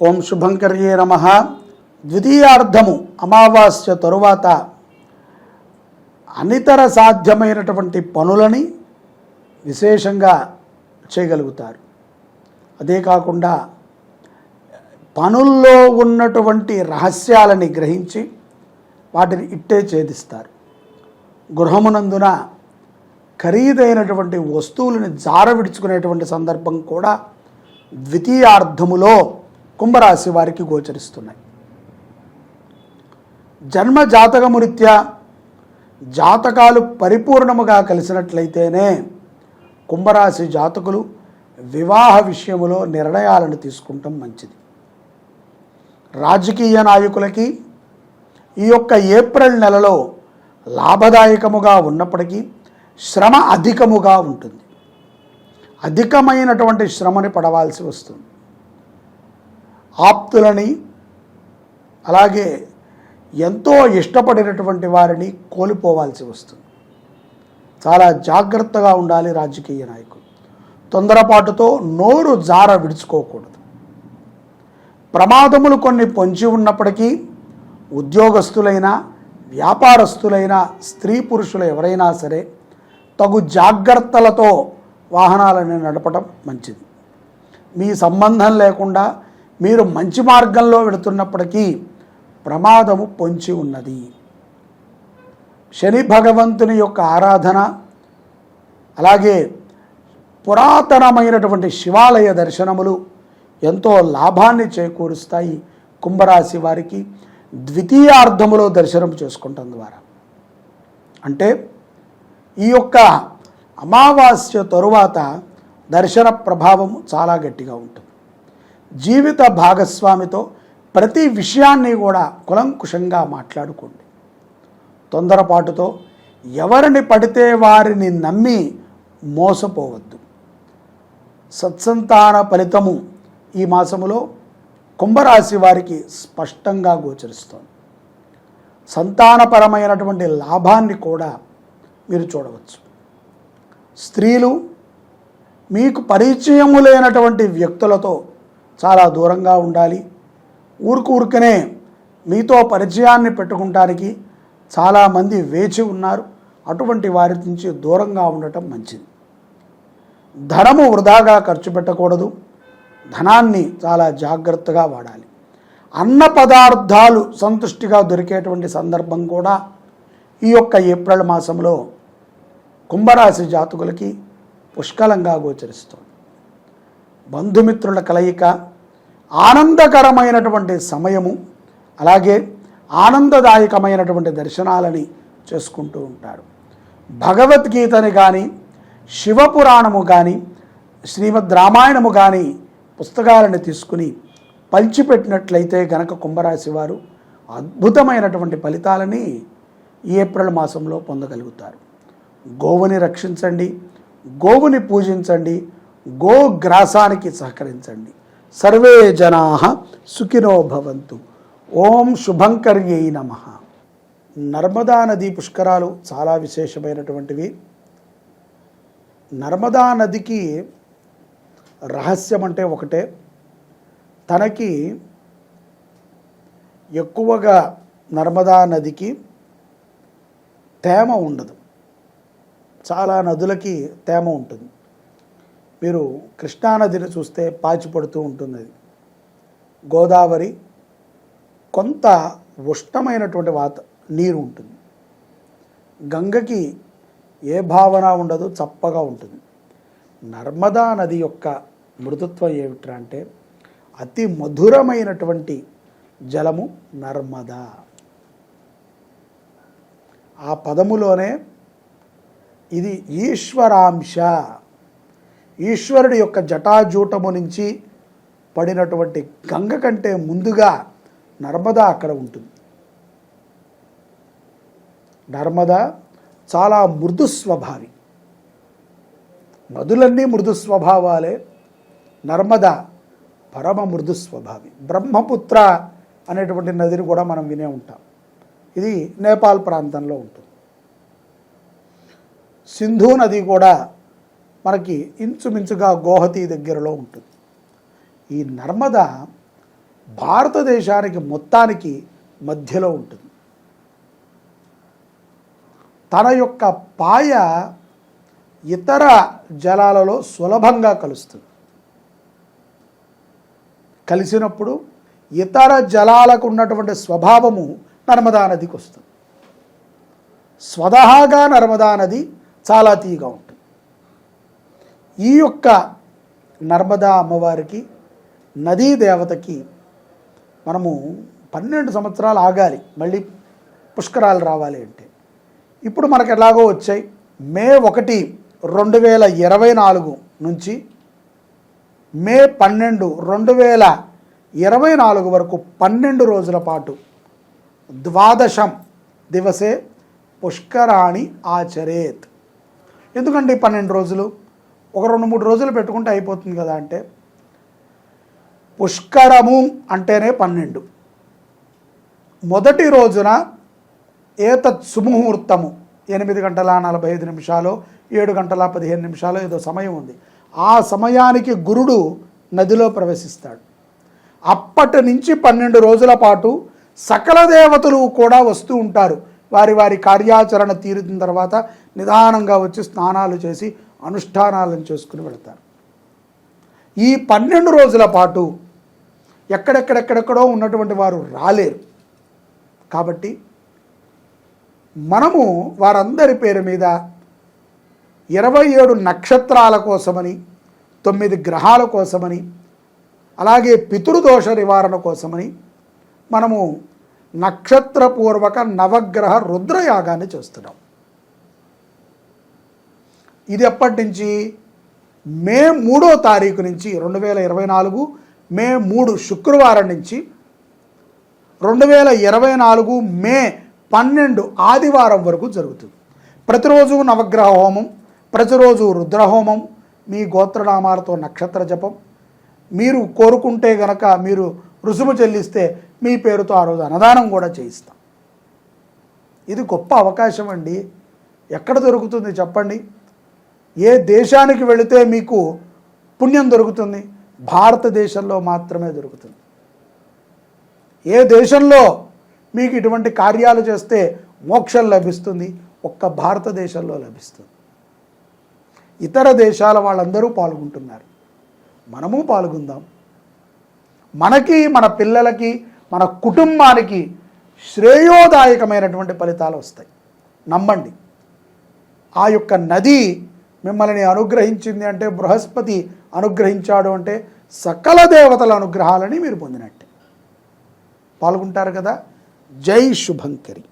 ఓం శుభంకర్యే నమ. ద్వితీయార్థము అమావాస్య తరువాత అనితర సాధ్యమైనటువంటి పనులని విశేషంగా చేయగలుగుతారు. అదే కాకుండా పనుల్లో ఉన్నటువంటి రహస్యాలని గ్రహించి వాటిని ఇట్టే ఛేదిస్తారు. గృహమునందున ఖరీదైనటువంటి వస్తువులను జార విడుచుకునేటువంటి సందర్భం కూడా ద్వితీయార్థములో కుంభరాశి వారికి గోచరిస్తున్నాయి. జన్మ జాతకమురిత్యా జాతకాలు పరిపూర్ణముగా కలిసినట్లయితేనే కుంభరాశి జాతకులు వివాహ విషయములో నిర్ణయాలను తీసుకుంటాం మంచిది. రాజకీయ నాయకులకి ఈ యొక్క ఏప్రిల్ నెలలో లాభదాయకముగా ఉన్నప్పటికీ శ్రమ అధికముగా ఉంటుంది. అధికమైనటువంటి శ్రమని పడవలసి వస్తుంది. ఆప్తులని అలాగే ఎంతో ఇష్టపడినటువంటి వారిని కోల్పోవాల్సి వస్తుంది. చాలా జాగ్రత్తగా ఉండాలి రాజకీయ నాయకులు. తొందరపాటుతో నోరు జార విడుచుకోకూడదు. ప్రమాదములు కొన్ని పొంచి ఉన్నప్పటికీ ఉద్యోగస్తులైనా వ్యాపారస్తులైనా స్త్రీ పురుషులు ఎవరైనా సరే తగు జాగ్రత్తలతో వాహనాలను నడపడం మంచిది. మీ సంబంధం లేకుండా మీరు మంచి మార్గంలో వెళుతున్నప్పటికీ ప్రమాదము పొంచి ఉన్నది. శని భగవంతుని యొక్క ఆరాధన అలాగే పురాతనమైనటువంటి శివాలయ దర్శనములు ఎంతో లాభాన్ని చేకూరుస్తాయి. కుంభరాశి వారికి ద్వితీయార్థములో దర్శనం చేసుకుంటాం ద్వారా. అంటే ఈ యొక్క అమావాస్య తరువాత దర్శన ప్రభావం చాలా గట్టిగా ఉంటుంది. జీవిత భాగస్వామితో ప్రతి విషయాన్ని కూడా కులంకుశంగా మాట్లాడుకోండి. తొందరపాటుతో ఎవరిని పడితే వారిని నమ్మి మోసపోవద్దు. సత్సంతాన ఫలితము ఈ మాసములో కుంభరాశి వారికి స్పష్టంగా గోచరిస్తోంది. సంతానపరమైనటువంటి లాభాన్ని కూడా మీరు చూడవచ్చు. స్త్రీలు మీకు పరిచయము లేనటువంటి వ్యక్తులతో చాలా దూరంగా ఉండాలి. ఊరుకు ఊరికనే మీతో పరిచయాన్ని పెట్టుకుంటానికి చాలామంది వేచి ఉన్నారు. అటువంటి వారి నుంచి దూరంగా ఉండటం మంచిది. ధనము వృధాగా ఖర్చు పెట్టకూడదు. ధనాన్ని చాలా జాగ్రత్తగా వాడాలి. అన్న పదార్థాలు సంతుష్టిగా దొరికేటువంటి సందర్భం కూడా ఈ యొక్క ఏప్రిల్ మాసంలో కుంభరాశి జాతకులకి పుష్కలంగా గోచరిస్తుంది. బంధుమిత్రుల కలయిక ఆనందకరమైనటువంటి సమయము అలాగే ఆనందదాయకమైనటువంటి దర్శనాలని చేసుకుంటూ ఉంటారు భగవద్గీతని కానీ శివపురాణము కానీ శ్రీమద్ రామాయణము కానీ పుస్తకాలను తీసుకుని పంచిపెట్టినట్లయితే గనక కుంభరాశి వారు అద్భుతమైనటువంటి ఫలితాలని ఈ ఏప్రిల్ మాసంలో పొందగలుగుతారు. గోవుని రక్షించండి గోవుని పూజించండి గోగ్రాసానికి సహకరించండి. సర్వే జనా సుఖినో భవంతు. ఓం శుభంకర్యై నమ. నర్మదా నదీ పుష్కరాలు చాలా విశేషమైనటువంటివి. నర్మదా నదికి రహస్యం అంటే ఒకటే. తనకి ఎక్కువగా నర్మదా నదికి తేమ ఉండదు. చాలా నదులకి తేమ ఉంటుంది. మీరు కృష్ణానదిని చూస్తే పాచిపడుతూ ఉంటుంది. అది గోదావరి కొంత ఉష్ణమైనటువంటి వాత నీరు ఉంటుంది. గంగకి ఏ భావన ఉండదు చప్పగా ఉంటుంది. నర్మదా నది యొక్క మృదుత్వం ఏమిట్రా అంటే అతి మధురమైనటువంటి జలము నర్మదా. ఆ పదములోనే ఇది ఈశ్వరాంశ. ఈశ్వరుడి యొక్క జటాజూటము నుంచి పడినటువంటి గంగ కంటే ముందుగా నర్మదా అక్కడ ఉంటుంది. నర్మదా చాలా మృదు స్వభావి. నదులన్నీ మృదు స్వభావాలే. నర్మద పరమ మృదు స్వభావి. బ్రహ్మపుత్ర అనేటువంటి నదిని కూడా మనం వినే ఉంటాం. ఇది నేపాల్ ప్రాంతంలో ఉంటుంది. సింధు నది కూడా మనకి ఇంచుమించుగా గోహతి దగ్గరలో ఉంటుంది. ఈ నర్మద భారతదేశానికి మొత్తానికి మధ్యలో ఉంటుంది. తన యొక్క పాయ ఇతర జలాలలో సులభంగా కలుస్తుంది. కలిసినప్పుడు ఇతర జలాలకు ఉన్నటువంటి స్వభావము నర్మదా నదికి వస్తుంది. స్వతహాగా నర్మదా నది చాలా తీగా ఉంటుంది. ఈ యొక్క నర్మదా అమ్మవారికి నదీ దేవతకి మనము పన్నెండు సంవత్సరాలు ఆగాలి. మళ్ళీ పుష్కరాలు రావాలి అంటే. ఇప్పుడు మనకు ఎలాగో వచ్చాయి. మే ఒకటి రెండు వేల ఇరవై నాలుగు నుంచి మే పన్నెండు రెండు వేల ఇరవై నాలుగు వరకు పన్నెండు రోజుల పాటు ద్వాదశం దివసే పుష్కరాణి ఆచరేత్. ఎందుకండి పన్నెండు రోజులు? ఒక రెండు మూడు రోజులు పెట్టుకుంటే అయిపోతుంది కదా అంటే పుష్కరము అంటేనే పన్నెండు. మొదటి రోజున ఏతత్ సుముహూర్తము ఎనిమిది గంటల నలభై ఐదు నిమిషాలు ఏడు గంటల పదిహేను నిమిషాలు ఏదో సమయం ఉంది. ఆ సమయానికి గురుడు నదిలో ప్రవేశిస్తాడు. అప్పటి నుంచి పన్నెండు రోజుల పాటు సకల దేవతలు కూడా వస్తూ ఉంటారు. వారి వారి కార్యాచరణ తీరిన తర్వాత నిదానంగా వచ్చి స్నానాలు చేసి అనుష్ఠానాలను చేసుకుని వెళతారు. ఈ పన్నెండు రోజుల పాటు ఎక్కడెక్కడెక్కడెక్కడో ఉన్నటువంటి వారు రాలేరు. కాబట్టి మనము వారందరి పేరు మీద ఇరవై ఏడు నక్షత్రాల కోసమని తొమ్మిది గ్రహాల కోసమని అలాగే పితృదోష నివారణ కోసమని మనము నక్షత్రపూర్వక నవగ్రహ రుద్రయాగాన్ని చేస్తున్నాం. ఇది ఎప్పటి నుంచి? మే మూడో తారీఖు నుంచి రెండు వేల ఇరవై నాలుగు మే మూడు శుక్రవారం నుంచి రెండు వేల ఇరవై నాలుగు మే పన్నెండు ఆదివారం వరకు జరుగుతుంది. ప్రతిరోజు నవగ్రహ హోమం ప్రతిరోజు రుద్రహోమం మీ గోత్రనామాలతో నక్షత్ర జపం. మీరు కోరుకుంటే గనక మీరు రుసుము చెల్లిస్తే మీ పేరుతో ఆ రోజు అన్నదానం కూడా చేయిస్తాం. ఇది గొప్ప అవకాశం అండి. ఎక్కడ దొరుకుతుంది చెప్పండి? ఏ దేశానికి వెళితే మీకు పుణ్యం దొరుకుతుంది? భారతదేశంలో మాత్రమే దొరుకుతుంది. ఏ దేశంలో మీకు ఇటువంటి కార్యాలు చేస్తే మోక్షం లభిస్తుంది? ఒక్క భారతదేశంలో లభిస్తుంది. ఇతర దేశాల వాళ్ళందరూ పాల్గొంటున్నారు. మనము పాల్గొందాం. మనకి మన పిల్లలకి మన కుటుంబానికి శ్రేయోదాయకమైనటువంటి ఫలితాలు వస్తాయి. నమ్మండి. ఆ యొక్క నది మిమ్మల్ని అనుగ్రహించింది అంటే బృహస్పతి అనుగ్రహించాడు అంటే సకల దేవతల అనుగ్రహాలని మీరు పొందినట్టే. పాల్గొంటారు కదా? జై శుభంకరి.